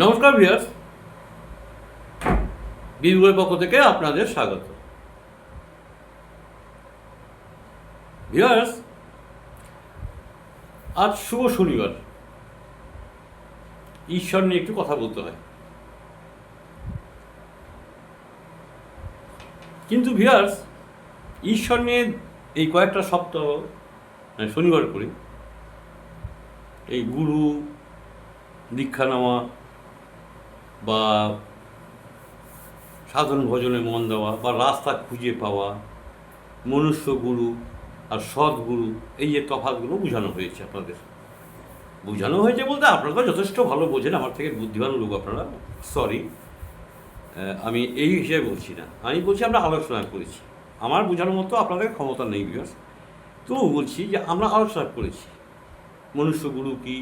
নমস্কার ভিয়ার্স বিগুলের পক্ষ থেকে আপনাদের স্বাগত। ভিয়ার্স আজ শুভ শনিবার। ঈশ্বর নিয়ে একটু কথা বলতে হয়। কিন্তু ভিয়ার্স ঈশ্বর নিয়ে এই কয়েকটা সপ্তাহ মানে শনিবার করে, এই গুরু দীক্ষা নেওয়া বা সাধন ভজনে মন দেওয়া বা রাস্তা খুঁজে পাওয়া, মনুষ্য গুরু আর সৎ গুরু এই যে তফাৎগুলো বোঝানো হয়েছে আপনাদের। বোঝানো হয়েছে বলতে আপনারা যথেষ্ট ভালো বোঝেন, আমার থেকে বুদ্ধিমান লোক আপনারা সরি আমি এই হিসেবে বলছি না। আমি বলছি আমরা আলোচনা করেছি। আমার বোঝানোর মতো আপনাদের ক্ষমতা নেই বিকজ তবু বলছি যে আমরা আলোচনা করেছি। মনুষ্য গুরু কী,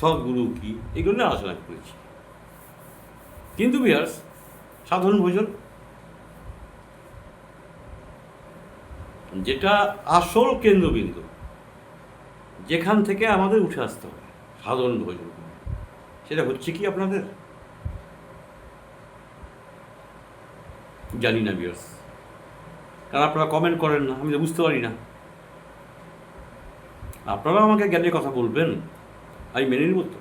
সদ্গুরু কী, এগুলো নিয়ে আলোচনা করেছি। কিন্তু বিয়ার্স, সাধারণ ভোজন। যেটা আসল কেন্দ্রবিন্দু, যেখান থেকে আমাদের উঠে আসতে হবে, সাধারণ ভোজন। সেটা হচ্ছে কি আপনাদের? জানি না বিয়ার্স। কারণ আপনারা কমেন্ট করেন না, আমি তো বুঝতে পারি না। আপনারা আমাকে জ্ঞানের কথা বলবেন, আমি মেনে নেব তো।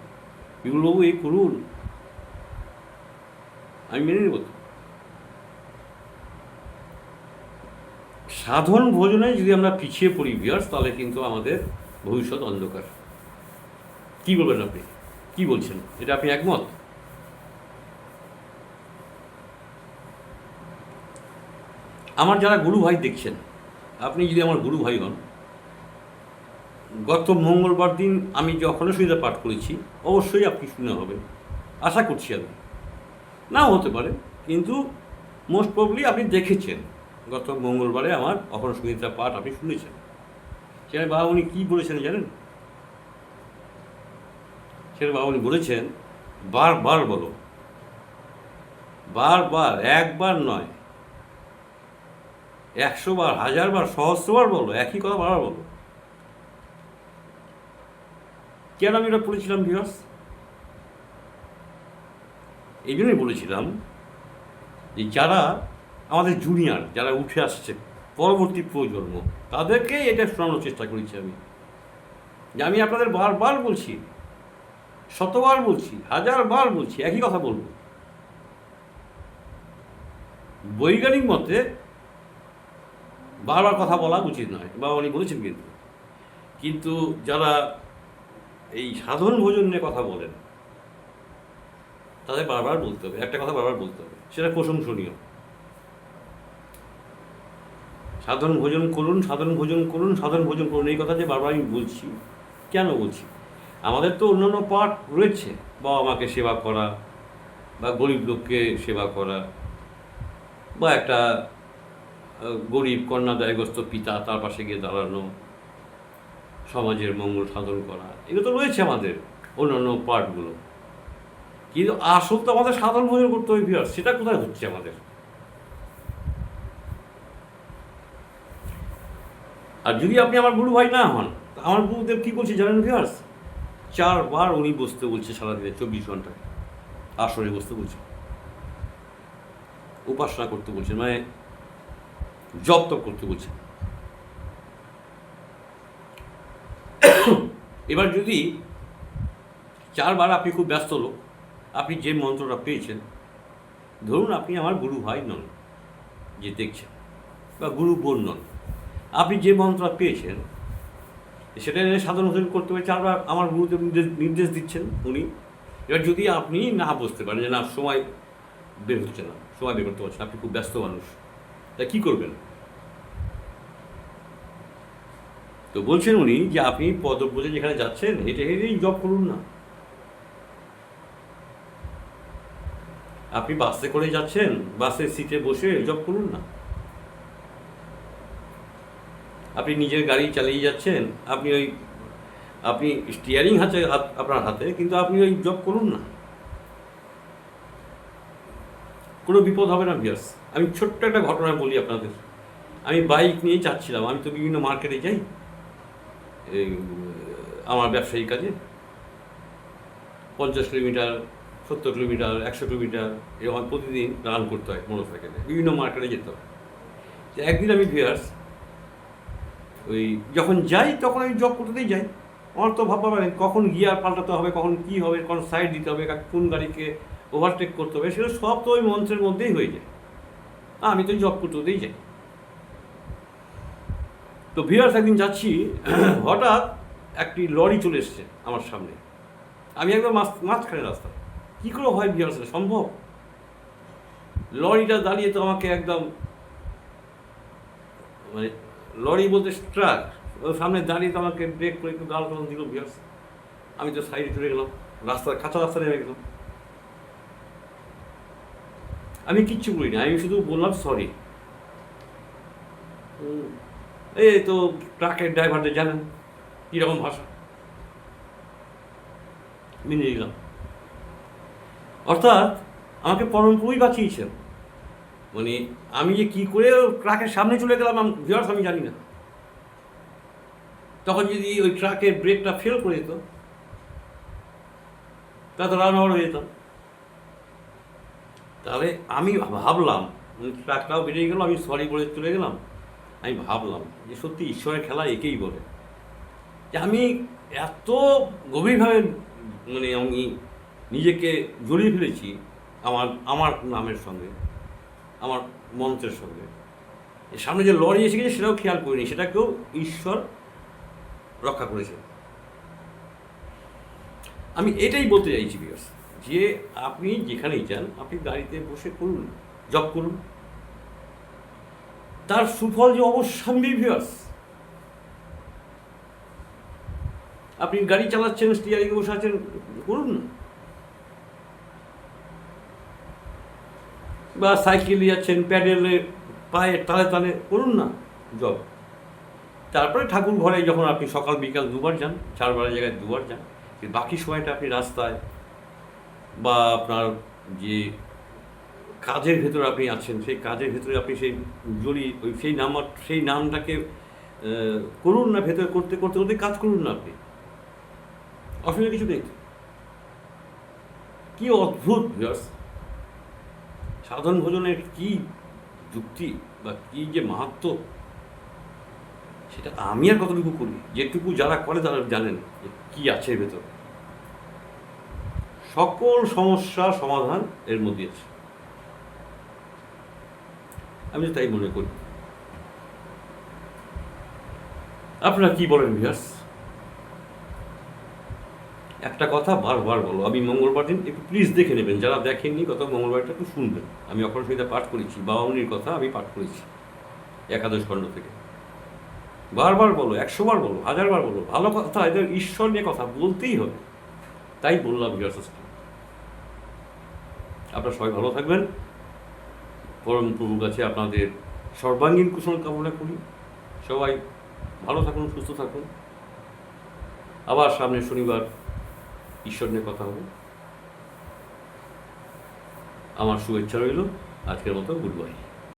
বিপুলবাবু এই করুন। আমি মেনে নেব তো। সাধন ভোজনে যদি আমরা পিছিয়ে পড়ি বিয়ার্স তাহলে কিন্তু আমাদের ভবিষ্যৎ অন্ধকার। কি বলবেন আপনি? কি বলছেন? এটা আপনি একমত? আমার যারা গুরু ভাই দেখছেন, আপনি যদি আমার গুরু ভাই হন, গত মঙ্গলবার দিন আমি যে সুবিধা পাঠ করেছি, অবশ্যই আপনি শুনে হবেন। আশা করছি আমি। নাও হতে পারে, কিন্তু মোস্ট প্রবলি আপনি দেখেছেন। গত মঙ্গলবারে আমার অখণ্ডসংহিতা পাঠ আপনি শুনেছেন। সেখানে বাবা উনি কী বলেছেন জানেন? সেখানে বাবা উনি বলেছেন, বারবার বলো। বারবার, একবার নয়। একশো বার হাজার বার সহস্রবার বলো, একই কথা বারবার বলো। কেন আমি এটা পড়েছিলাম, ভিউয়ার্স? এই জন্যই বলেছিলাম যে যারা আমাদের জুনিয়র যারা উঠে আসছে, পরবর্তী প্রজন্ম, তাদেরকে এটা শোনানোর চেষ্টা করেছি আমি। যে আমি আপনাদের বারবার বলছি, শতবার বলছি হাজার বার বলছি, একই কথা বলব। বৈজ্ঞানিক মতে বারবার কথা বলা উচিত নয় বা উনি বলেছেন কিন্তু। কিন্তু যারা এই সাধারণ ভোজন নিয়ে কথা বলেন তাদের বারবার বলতে হবে, একটা কথা বারবার বলতে হবে, সেটা প্রশংসনীয়। সাধারণ ভোজন করুন সাধারণ ভোজন করুন সাধারণ ভোজন করুন, এই কথা যে বারবার আমি বলছি। কেন বলছি? আমাদের তো অন্যান্য পাঠ রয়েছে, বাবা মাকে সেবা করা, বা গরিব লোককে সেবা করা, বা একটা গরিব কন্যাদায়গ্রস্ত পিতা তার পাশে গিয়ে দাঁড়ানো, সমাজের মঙ্গল সাধন করা, এগুলো তো রয়েছে আমাদের অন্যান্য পার্টগুলো কিন্তু আসল তো আমাদের সাধারণ ভোজন করতে হবে বিহার সেটা কোথায় হচ্ছে আমাদের? আর যদি আপনি আমার গুরু ভাই না হন আমার গুরুদেব কী বলছে জানেন ভিয়ার্স চারবার উনি বসতে বলছে সারাদিনে, চব্বিশ ঘন্টায়। আসরে বসতে বলছে। উপাসনা করতে বলছেন মানে জপ তপ করতে বলছেন এবার যদি চারবার আপনি খুব ব্যস্ত লোক আপনি যে মন্ত্রটা পেয়েছেন, ধরুন আপনি আমার গুরু ভাই নন, যে দেখছেন, বা গুরু বোন নন, আপনি যে মন্ত্রটা পেয়েছেন, সেটা সাধন হোসেন করতে হবে চারবার আমার গুরুদেব নির্দেশ নির্দেশ দিচ্ছেন উনি। এবার যদি আপনি না বুঝতে পারেন যে না, সময় বের হচ্ছে না, সময় বের করতে পারছেন আপনি খুব ব্যস্ত মানুষ, তা কী করবেন? তো বলছেন উনি যে আপনি পদব্রজে যেখানে যাচ্ছেন, হেঁটে হেঁটেই জব করুন না। আপনি বাসে করে যাচ্ছেন বাসে সিটে বসে জব করুন না। আপনি নিজের গাড়ি চালিয়ে যাচ্ছেন, আপনি ওই, আপনি স্টিয়ারিং হাতে আপনার হাতে, কিন্তু আপনি ওই জব করুন না। কোনো বিপদ হবে না বিয়াস আমি ছোট্ট একটা ঘটনা বলি আপনাদের। আমি বাইক নিয়ে যাচ্ছিলাম আমি তো বিভিন্ন মার্কেটে যাই আমার ব্যবসায়ী কাজে। পঞ্চাশ কিলোমিটার সত্তর কিলোমিটার, একশো কিলোমিটার এরকম প্রতিদিন রান করতে হয় মোটর সাইকেলে বিভিন্ন মার্কেটে যেতে হয়। একদিন আমি ভিয়ার্স ওই যখন যাই তখন আমি জব করতেই যাই। আমার তো ভাববা পারেন কখন গিয়ার পাল্টাতে হবে, কখন কী হবে, কখন সাইড দিতে হবে কোন গাড়িকে ওভারটেক করতে হবে, সেগুলো সব তো ওই মন্ত্রের মধ্যেই হয়ে যায়। আমি তো জব করতেই যাই। তো ভিয়ার্স একদিন যাচ্ছি, হঠাৎ একটি লরি চলে এসছে আমার সামনে। আমি একদম মাঝ মাঝখানে রাস্তা। কী করে হয় এটা সম্ভব? লরিটা দাঁড়িয়ে তো আমাকে একদম মানে লরি বলতে ট্রাক ওর সামনে দাঁড়িয়ে তো আমাকে ব্রেক করে একটু গাল গাল দিল ভিয়ার্স আমি তো সাইডে চলে গেলাম রাস্তা কাঁচা রাস্তা নেমে গেলাম। আমি কিচ্ছু বলিনি, আমি শুধু বললাম সরি এই তো ট্রাকের ড্রাইভারদের জানেন, কীরকম ভাষা। মেনে নিলাম অর্থাৎ আমাকে পরমপুরই বাঁচিয়েছেন মানে আমি যে কী করে ট্রাকের সামনে চলে গেলাম ভিউয়ার্স আমি জানি না। তখন যদি ওই ট্রাকের ব্রেকটা ফেল করে যেত তা তো রান হয়ে যেতাম। তাহলে আমি ভাবলাম মানে ট্রাকটাও বেরিয়ে গেল, আমি সরি বলে চলে গেলাম। আমি ভাবলাম যে সত্যি ঈশ্বরের খেলা একেই বলে। যে আমি এত গভীরভাবে মানে আমি নিজেকে জড়িয়ে ফেলেছি আমার আমার নামের সঙ্গে, আমার মন্ত্রের সঙ্গে। সামনে যে লরি এসে গেছে সেটাও খেয়াল করিনি, সেটাকেও ঈশ্বর রক্ষা করেছে। আমি এটাই বলতে চাইছি বিয়াস যে আপনি যেখানেই যান, আপনি গাড়িতে বসে করুন জব করুন। তার সুফল যে অবশ্যম্বী ভিউয়ার্স আপনি গাড়ি চালাচ্ছেন স্টিয়ারিংয়ে বসে আছেন, করুন বা সাইকেলে যাচ্ছেন, প্যাডেলে, পায়ে, তালে তালে করুন না জব তারপরে ঠাকুর ঘরে যখন আপনি সকাল, বিকাল দুবার যান চারবারের জায়গায় দুবার যান বাকি সময়টা আপনি রাস্তায় বা আপনার যে কাজের ভেতরে আপনি আছেন, সেই কাজের ভেতরে আপনি সেই জড়ি, ওই সেই নাম সেই নামটাকে করুন না, ভেতরে করতে করতে করতে কাজ করুন না আপনি। অসুবিধা কিছু নেই। কি অদ্ভুত ভিউয়ার্স সাধারণ ভোজনের কি যুক্তি বা কি যে মাহাত্ম, সেটা আমি আর কতটুকু করি? যেটুকু যারা করে তারা জানেন যে কি আছে ভেতর। সকল সমস্যার সমাধান এর মধ্যে আছে। আমি তাই মনে করি। আপনারা কি বলেন ভিয়াস একটা কথা বারবার বলো আমি মঙ্গলবার দিন একটু প্লিজ দেখে নেবেন, যারা দেখেননি গত মঙ্গলবারটা একটু শুনবেন। আমি অক্ষর সহিতা পাঠ করেছি বাবামনির কথা আমি পাঠ করেছি, একাদশ খণ্ড থেকে। বারবার বলো একশো বার বলো হাজার বার বলো, ভালো কথা, এদের ঈশ্বর নিয়ে কথা বলতেই হবে। তাই বললাম ভিয়াস আপনারা সবাই ভালো থাকবেন। পরম প্রভুর কাছে আপনাদের সর্বাঙ্গীন কুশল কামনা করি। সবাই ভালো থাকুন, সুস্থ থাকুন। আবার সামনে শনিবার ঈশ্বর নিয়ে কথা হবে। আমার শুভেচ্ছা রইল। আজকের মতো গুড বাই।